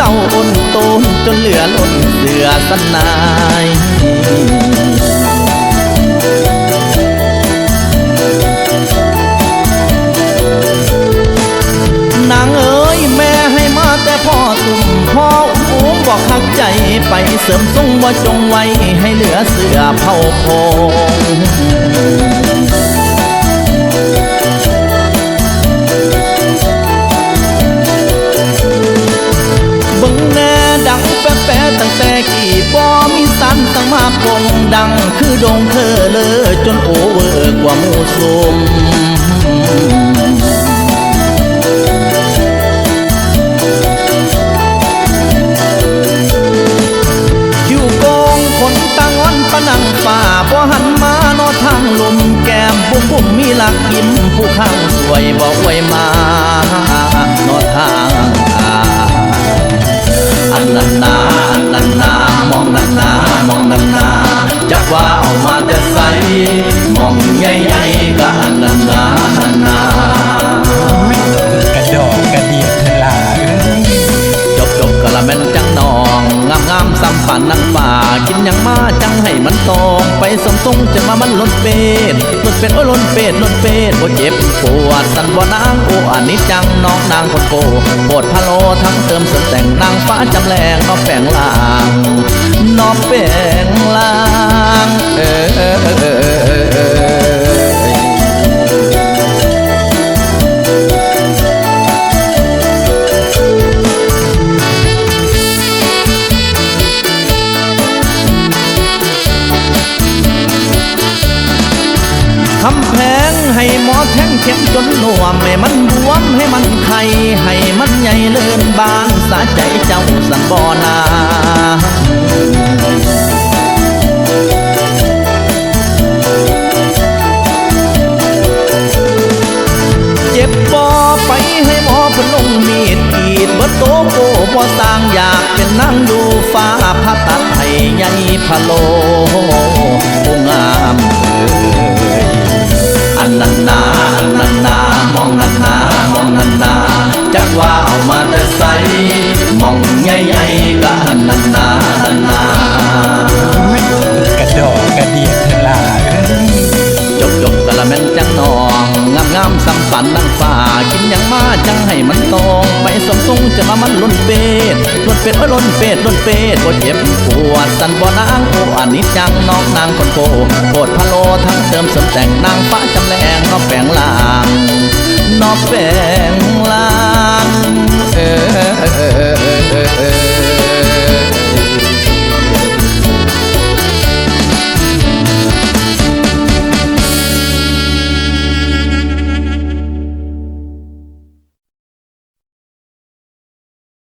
ต้าผู้เต้าอ้นโตนจนเหลือล้นเสือสนายนางเอ๋ยแม่ให้มาแต่พ่อตุ่มพ่ออุ้มบอกหักใจไปเสริมทรงบ่จงไว้ให้เหลือเสือเผาโพง มาปงดังคือดงเธอเลยจนโอเวอร์กว่ามูซมคิวโกงคนตั้งวันปะนังป่าบ่หันมานอทางลมแก้มบุ้มบุ้มมีหลักยิ้มผู้ข้างสวยบ่อวยมานอทาง องใหญ่ๆก็อันนั้นนาอันนากระดอกกระเดียดทลาจบจบกะละแม่นจังนองงามงามซ้ำฝันนังป่ากินยังมาจังให้มันตองไปสมทรงจะมามันล้นเป็ดล้นเป็ดโอ้ล้นเป็ดล้นเป็ดบ่เจ็บปวดสันบ่นางโอ้อันนี้จังน้องนางคนโกโปดพะโลทั้งเติมเสริมแต่งนางฟ้าจำแรงนอแฝงลางนอแฝงลาง อแทงจนหน่วมให้มันบวมให้มันไข่ให้มันใหญ่เลื่อนบานสาใจเจ้าสันบอนาเจ็บบ่ไปให้หมอพนลงมีดกีดเบิดโตโกบ่สร้างอยากเป็นนางดูฟ้าผ่าตัดให้ใหญ่พะโล งามงามสัมปันนังฝ่ากินยังมาจังให้มันตองไปสมทรงจะมามันล้นเป็ดล้นเป็ดโอ้ยล้นเป็ดล้นเป็ดบ่เจ็บปวดสันบ่นางโอ้อันนี้จังน้องนางคนโกโปดพะโลทั้งเติมเสริมแต่งนางฟ้าจำแรงนอแฝงลางนอแฝง